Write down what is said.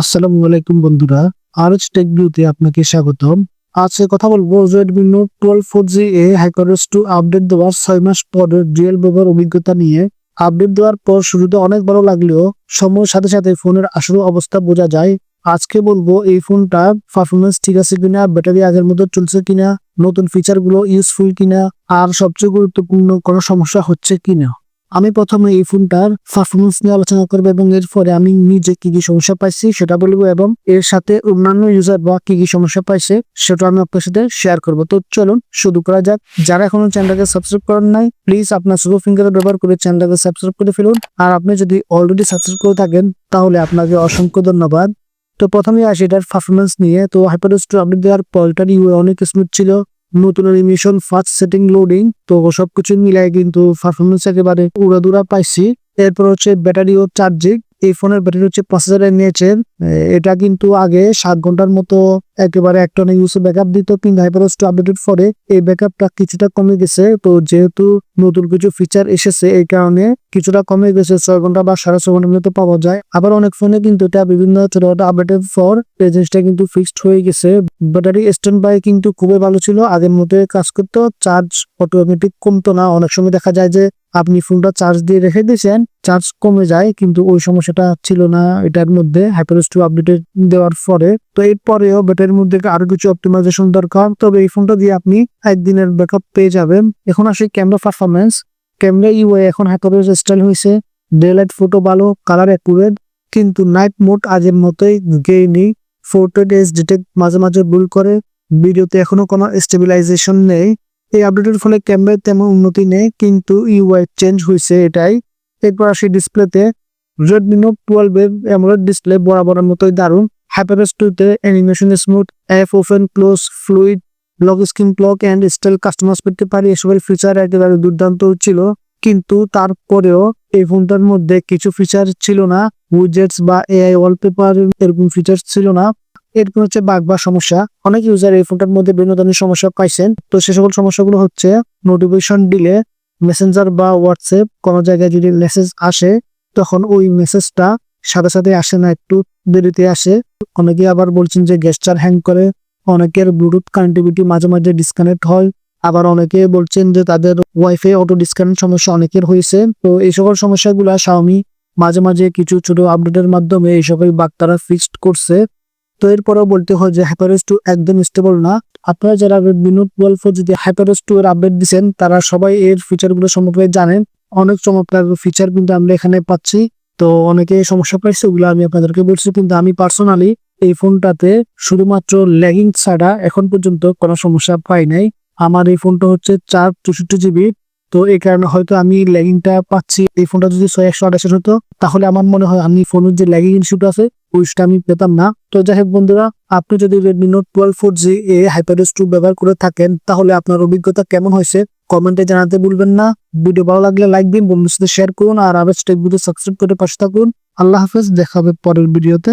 আসসালামু আলাইকুম বন্ধুরা, আরজ টেক ভিউতে আপনাকে স্বাগতম। আজকে কথা বলব Redmi note twelve four G এ হাইপারস টু আপডেট দেওয়ার ছয় মাস পরের রিয়েল ব্যবহার অভিজ্ঞতা নিয়ে। আপডেট দেওয়ার পর শুরুতে অনেক ভালো লাগলেও সময়ের সাথে সাথে ফোনের আসল অবস্থা বোঝা যায়। আজকে বলব এই ফোনটা পারফরমেন্স ঠিক আছে কিনা, ব্যাটারি আগের মতো চলছে কিনা, নতুন ফিচারগুলো ইউজফুল কিনা, আর সবচেয়ে গুরুত্বপূর্ণ কোনো সমস্যা হচ্ছে কিনা। আমি প্রথমে এই ফোনটার পারফরমেন্স নিয়ে আলোচনা করব এবং এরপরে আমি নিজে কি কি সমস্যা পাইছি সেটা বলব এবং এর সাথে অন্যান্য ইউজার বা কি কি সমস্যা পাইছে সেটা আমি আপনার সাথে শেয়ার করব। তো চলুন শুরু করা যাক। যারা এখনও চ্যানেলটাকে সাবস্ক্রাইব করেন নাই প্লিজ আপনার সুপার ফিঙ্গার ব্যবহার করে চ্যানেলটাকে সাবস্ক্রাইব করে ফেলুন। আর আপনি যদি অলরেডি সাবস্ক্রাইব করে থাকেন, তাহলে আপনাকে অসংখ্য ধন্যবাদ। তো প্রথমে আসি এটার পারফরমেন্স নিয়ে। তো হাইপারোস টু আপডেট দেওয়ার পর এটার ইউআই অনেক স্মুথ ছিল। নতুন অ্যানিমেশন ফার্স্ট সেটিং লোডিং তো সবকিছু মিলাই কিন্তু পারফরমেন্স একেবারে উড়াদুরা পাইছি। এরপর হচ্ছে ব্যাটারি ও চার্জিং এই ফোনের ব্যাটারি হচ্ছে পাঁচ হাজার নিয়েছেন এটা কিন্তু আগে সাত ঘণ্টার মতো একেবারে একটা ইউজ ব্যাকআপ দিত। কিন্তু হাইপারোস টু আপডেটের পরে এই ব্যাকআপটা কিছুটা কমে গেছে। তো যেহেতু নতুন কিছু ফিচার এসেছে, এই কারণে কিছুটা কমে গেছে। ছয় ঘণ্টা বা সাড়ে ছয় ঘণ্টার মতো পাওয়া যায়। আবার অনেক ফোনে কিন্তু এটা বিভিন্ন ছোটখাটো আপডেটের পর এই জিনিসটা কিন্তু ফিক্সড হয়ে গেছে। ব্যাটারি স্ট্যান্ড বাই কিন্তু খুবই ভালো ছিল। আগের মধ্যে কাজ করতো চার্জ অটোমেটিক কমতো না। অনেক সময় দেখা যায় যে আপনি ফোনটা চার্জ দিয়ে রেখে দিয়েছেন চার্জ কমে যায়। কিন্তু ওই সমস্যাটা ছিল না এটার মধ্যে। হাইপারস টু আপডেট দেওয়ার পরে, তো এরপরেও ব্যাটারির মধ্যে আরও কিছু অপটিমাইজেশন দরকার। তবে এই ফোনটা দিয়ে আপনি একদিনের ব্যাকআপ পেয়ে যাবেন। এখন আসি ক্যামেরা পারফরমেন্স ক্যামেরা ইউআই এখন হাইপারস স্টাইল হয়েছে। ডে লাইট ফটো ভালো কালার অ্যাকুরেট কিন্তু নাইট মোড আগের মতোই গেইনি ফোটো ডেজ ডিটেক্ট মাঝে মাঝে ভুল করে। ভিডিওতে এখনও কোনো স্টেবিলাইজেশন নেই। এই আপডেটের ফলে ক্যামেরায় তেমন উন্নতি নেই, কিন্তু ইউআই চেঞ্জ হয়েছে এটাই। এরপর আসি ডিসপ্লেতে রেডমি নোট টুয়েলভ এর অ্যামোলেড ডিসপ্লে বরাবরের মতোই দারুণ। হাইপারস টুতে animation smooth app open close fluid block screen block and style customise করতে পারি, এসবের ফিচার একেবারে দুর্দান্ত ছিল। কিন্তু তারপরেও এই ফোনটার মধ্যে কিছু ফিচার ছিল না উইজেটস বা এআই ওয়ালপেপার এরকম ফিচার্স ছিল না। এরকম হচ্ছে বাগ বা সমস্যা। অনেক ইউজার এই ফোনটার মধ্যে বিভিন্ন ধরনের সমস্যা পাইছেন। তো সে সকল সমস্যাগুলো হচ্ছে নোটিফিকেশন দিলে মেসেঞ্জার বা হোয়াটসঅ্যাপ কোনো জায়গায় যদি মেসেজ আসে তখন ওই মেসেজটা সাথে সাথে আসে না, একটু দেরিতে আসে। অনেকে আবার বলছেন যে গেস্টার হ্যাং করে, অনেকের ব্লুটুথ কানেক্টিভিটি মাঝে মাঝে ডিসকানেক্ট হয়। আবার অনেকে বলছেন যে তাদের ওয়াইফাই অটো ডিসকানেক্ট সমস্যা অনেকের হয়েছে। তো এই সকল সমস্যাগুলা শাওমি মাঝে মাঝে কিছু ছোট আপডেটের মাধ্যমে এই সকল বাগ তারা ফিক্সড করছে। তো এরপরেও বলতে হয় যে হাইপারস টু একদম স্টেবল না। আপনারা যারা বিনোদ টুয়েলভ যদি হাইপারস টু এর আপডেট দিচ্ছেন তারা সবাই এর ফিচারগুলো সম্পর্কে জানেন। অনেক চমৎকার ফিচার কিন্তু আমরা এখানে পাচ্ছি। তো অনেকে সমস্যা পাইছে, ওগুলো আমি আপনাদেরকে বলছি। কিন্তু আমি পার্সোনালি এই ফোনটাতে শুধুমাত্র ল্যাগিং ছাড়া এখন পর্যন্ত কোনো সমস্যা পাই নাই। আমার এই ফোনটা হচ্ছে চার চৌষট্টি জিবি তো এই কারণে হয়তো আমি ল্যাগিংটা পাচ্ছি। এই ফোনটা যদি ছয় একশো আঠাশের হতো, তাহলে আমার মনে হয় আমি ফোনের যে ল্যাগিং ইস্যুটা আছে ওইটা আমি পেতাম না। তো যাই হোক বন্ধুরা, আপনি যদি Redmi note twelve four G এ হাইপারস টু ব্যবহার করে থাকেন, তাহলে আপনার অভিজ্ঞতা কেমন হয়েছে? কমেন্টে জানাতে ভুলবেন না। ভিডিও ভালো লাগলে লাইক দিন বন্ধুর সাথে শেয়ার করুন, আর আবার স্টেপ ভিডিও সাবস্ক্রাইব করে পাশে থাকুন। আল্লাহ হাফেজ, দেখা হবে পরের ভিডিওতে।